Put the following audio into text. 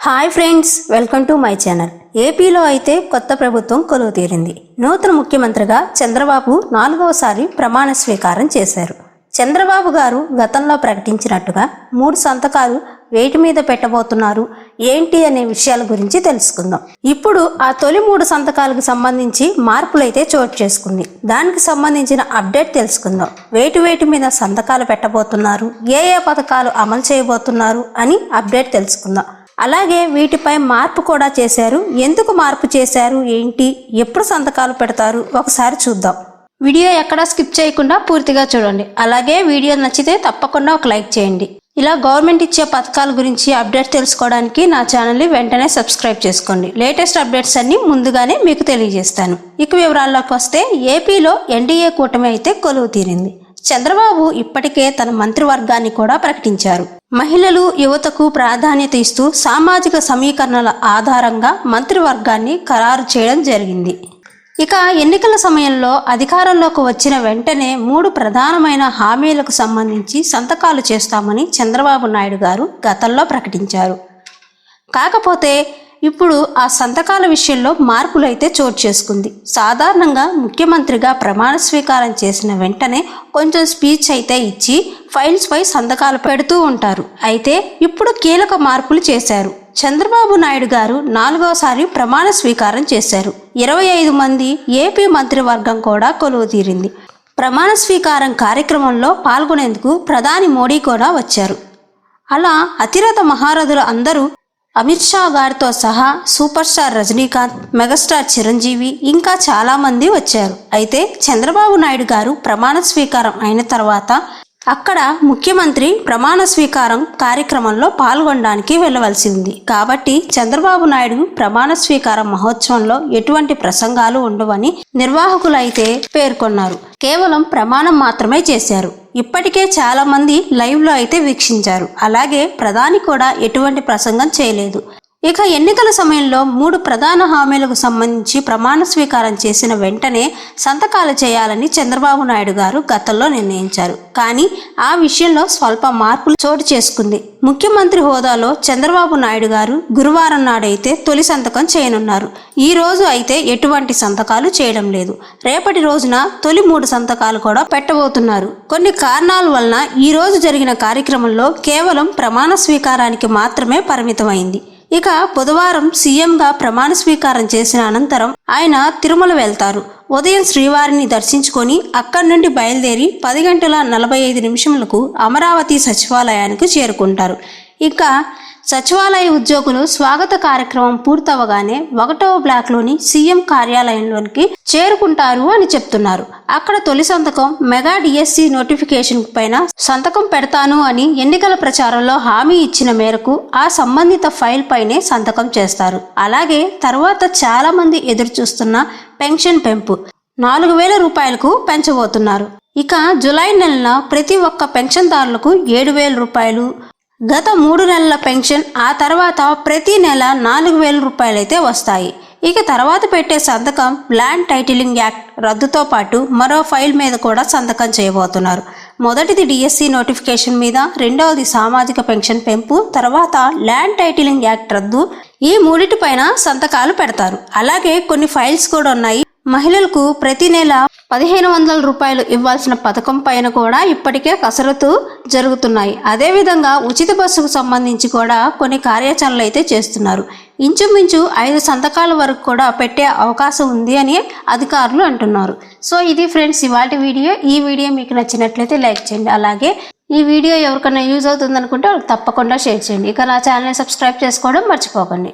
Hi friends welcome to my channel ఏపీలో అయితే కొత్త ప్రభుత్వం కొలువు తీరింది. నూతన ముఖ్యమంత్రిగా చంద్రబాబు నాలుగవసారి ప్రమాణ స్వీకారం చేశారు. చంద్రబాబు గారు గతంలో ప్రకటించినట్టుగా మూడు సంతకాలు వేటి మీద పెట్టబోతున్నారు ఏంటి అనే విషయాల గురించి తెలుసుకుందాం. ఇప్పుడు ఆ తొలి మూడు సంతకాలకు సంబంధించి మార్పులైతే చోటు చేసుకుంది. దానికి సంబంధించిన అప్డేట్ తెలుసుకుందాం. వేటి వేటి మీద సంతకాలు పెట్టబోతున్నారు ఏ ఏ పథకాలు అమలు చేయబోతున్నారు అని అప్డేట్ తెలుసుకుందాం. అలాగే వీటిపై మార్పు కూడా చేశారు. ఎందుకు మార్పు చేశారు? ఏంటి? ఎప్పుడు సంతకాలు పెడతారు? ఒకసారి చూద్దాం. వీడియో ఎక్కడా స్కిప్ చేయకుండా పూర్తిగా చూడండి. అలాగే వీడియో నచ్చితే తప్పకుండా ఒక లైక్ చేయండి. ఇలా గవర్నమెంట్ ఇచ్చే పథకాల గురించి అప్డేట్ తెలుసుకోవడానికి నా ఛానల్ని వెంటనే సబ్స్క్రైబ్ చేసుకోండి. లేటెస్ట్ అప్డేట్స్ అన్ని ముందుగానే మీకు తెలియజేస్తాను. ఇక వివరాల్లోకి వస్తే ఏపీలో ఎన్డీఏ కూటమి అయితే కొలువు తీరింది. చంద్రబాబు ఇప్పటికే తన మంత్రివర్గాన్ని కూడా ప్రకటించారు. మహిళలు యువతకు ప్రాధాన్యత ఇస్తూ సామాజిక సమీకరణల ఆధారంగా మంత్రివర్గాన్ని ఖరారు చేయడం జరిగింది. ఇక ఎన్నికల సమయంలో అధికారంలోకి వచ్చిన వెంటనే మూడు ప్రధానమైన హామీలకు సంబంధించి సంతకాలు చేస్తామని చంద్రబాబు నాయుడు గారు గతంలో ప్రకటించారు. కాకపోతే ఇప్పుడు ఆ సంతకాల విషయంలో మార్పులైతే చోటు చేసుకుంది. సాధారణంగా ముఖ్యమంత్రిగా ప్రమాణ స్వీకారం చేసిన వెంటనే కొంచెం స్పీచ్ అయితే ఇచ్చి ఫైల్స్పై సంతకాలు పెడుతూ ఉంటారు. అయితే ఇప్పుడు కీలక మార్పులు చేశారు. చంద్రబాబు నాయుడు గారు నాలుగోసారి ప్రమాణ స్వీకారం చేశారు. ఇరవై ఐదు మంది ఏపీ మంత్రివర్గం కూడా కొలువు తీరింది. ప్రమాణ స్వీకారం కార్యక్రమంలో పాల్గొనేందుకు ప్రధాని మోడీ కూడా వచ్చారు. అలా అతిరథ మహారథులు అందరూ అమిత్ షా గారితో సహా super star Rajinikanth megastar Chiranjeevi ఇంకా చాలామంది వచ్చారు. అయితే చంద్రబాబు నాయుడు గారు ప్రమాణ స్వీకారం అయిన తర్వాత అక్కడ ముఖ్యమంత్రి ప్రమాణ స్వీకారం కార్యక్రమంలో పాల్గొనడానికి వెళ్ళవలసి ఉంది. కాబట్టి చంద్రబాబు నాయుడు ప్రమాణ స్వీకారం మహోత్సవంలో ఎటువంటి ప్రసంగాలు ఉండవని నిర్వాహకులైతే పేర్కొన్నారు. కేవలం ప్రమాణం మాత్రమే చేశారు. ఇప్పటికే చాలా మంది లైవ్లో అయితే వీక్షించారు. అలాగే ప్రధాని కూడా ఎటువంటి ప్రసంగం చేయలేదు. ఇక ఎన్నికల సమయంలో మూడు ప్రధాన హామీలకు సంబంధించి ప్రమాణ స్వీకారం చేసిన వెంటనే సంతకాలు చేయాలని చంద్రబాబు నాయుడు గారు గతంలో నిర్ణయించారు. కానీ ఆ విషయంలో స్వల్ప మార్పులు చోటు చేసుకుంది. ముఖ్యమంత్రి హోదాలో చంద్రబాబు నాయుడు గారు గురువారం నాడైతే తొలి సంతకం చేయనున్నారు. ఈ రోజు అయితే ఎటువంటి సంతకాలు చేయడం లేదు. రేపటి రోజున తొలి మూడు సంతకాలు కూడా పెట్టబోతున్నారు. కొన్ని కారణాల వలన ఈ రోజు జరిగిన కార్యక్రమంలో కేవలం ప్రమాణ స్వీకారానికి మాత్రమే పరిమితమైంది. ఇక బుధవారం సీఎంగా ప్రమాణ స్వీకారం చేసిన అనంతరం ఆయన తిరుమల వెళ్తారు. ఉదయం శ్రీవారిని దర్శించుకొని అక్కడి నుండి బయలుదేరి పది గంటల నలభై ఐదు నిమిషములకు అమరావతి సచివాలయానికి చేరుకుంటారు. ఇక సచివాలయ ఉద్యోగులు స్వాగత కార్యక్రమం పూర్తవగానే ఒకటవ బ్లాక్లోని సీఎం కార్యాలయంలోనికి చేరుకుంటారు అని చెప్తున్నారు. అక్కడ తొలి సంతకం మెగా డిఎస్సి నోటిఫికేషన్ పైన సంతకం పెడతాను అని ఎన్నికల ప్రచారంలో హామీ ఇచ్చిన మేరకు ఆ సంబంధిత ఫైల్ పైనే సంతకం చేస్తారు. అలాగే తర్వాత చాలా మంది ఎదురు చూస్తున్న పెన్షన్ పెంపు నాలుగు వేల రూపాయలకు పెంచబోతున్నారు. ఇక జులై నెలన ప్రతి ఒక్క పెన్షన్దారులకు ఏడు వేల రూపాయలు గత మూడు నెలల పెన్షన్ ఆ తర్వాత ప్రతి నెల నాలుగు వేల రూపాయలైతే వస్తాయి. ఇక తర్వాత పెట్టే సంతకం ల్యాండ్ టైటిలింగ్ యాక్ట్ రద్దుతో పాటు మరో ఫైల్ మీద కూడా సంతకం చేయబోతున్నారు. మొదటిది డిఎస్సి నోటిఫికేషన్ మీద రెండవది సామాజిక పెన్షన్ పెంపు తర్వాత ల్యాండ్ టైటిలింగ్ యాక్ట్ రద్దు. ఈ మూడిటిపైన సంతకాలు పెడతారు. అలాగే కొన్ని ఫైల్స్ కూడా ఉన్నాయి. మహిళలకు ప్రతి నెల పదిహేను వందల రూపాయలు ఇవ్వాల్సిన పథకం పైన కూడా ఇప్పటికే కసరత్తు జరుగుతున్నాయి. అదేవిధంగా ఉచిత బస్సుకు సంబంధించి కూడా కొన్ని కార్యాచరణలు అయితే చేస్తున్నారు. ఇంచుమించు ఐదు సంతకాల వరకు కూడా పెట్టే అవకాశం ఉంది అని అధికారులు అంటున్నారు. సో ఇది ఫ్రెండ్స్ ఇవాటి వీడియో. ఈ వీడియో మీకు నచ్చినట్లయితే లైక్ చేయండి. అలాగే ఈ వీడియో ఎవరికైనా యూజ్ అవుతుంది అనుకుంటే తప్పకుండా షేర్ చేయండి. ఇక నా ఛానల్ని సబ్స్క్రైబ్ చేసుకోవడం మర్చిపోకండి.